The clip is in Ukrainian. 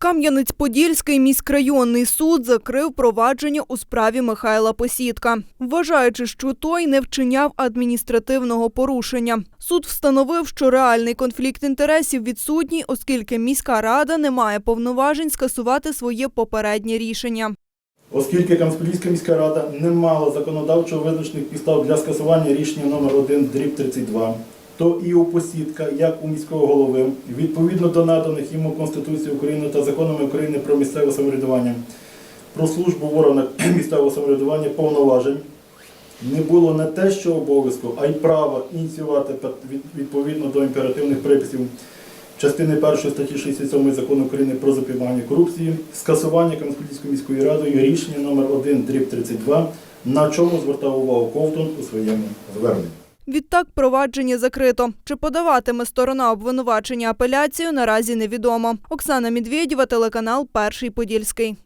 Кам'янець-Подільський міськрайонний суд закрив провадження у справі Михайла Посідка, вважаючи, що той не вчиняв адміністративного порушення. Суд встановив, що реальний конфлікт інтересів відсутній, оскільки міська рада не має повноважень скасувати своє попереднє рішення. Оскільки Кам'янська міська рада не мала законодавчо визначених підстав для скасування рішення номер 1 дріб 32, то і у посідка, як у міського голови, відповідно до наданих йому Конституцією України та законами України про місцеве самоврядування, про службу в органах місцевого самоврядування повноважень, не було не те, що обов'язку, а й права ініціювати відповідно до імперативних приписів. Частини 1 статті 67 закону України про запобігання корупції, скасування Кам'янської міської радою рішення номер 1 дріб 32, на чому звертав увагу Ковтун у своєму зверненні. Відтак провадження закрито. Чи подаватиме сторона обвинувачення апеляцію, наразі невідомо. Оксана Медведєва, телеканал Перший Подільський.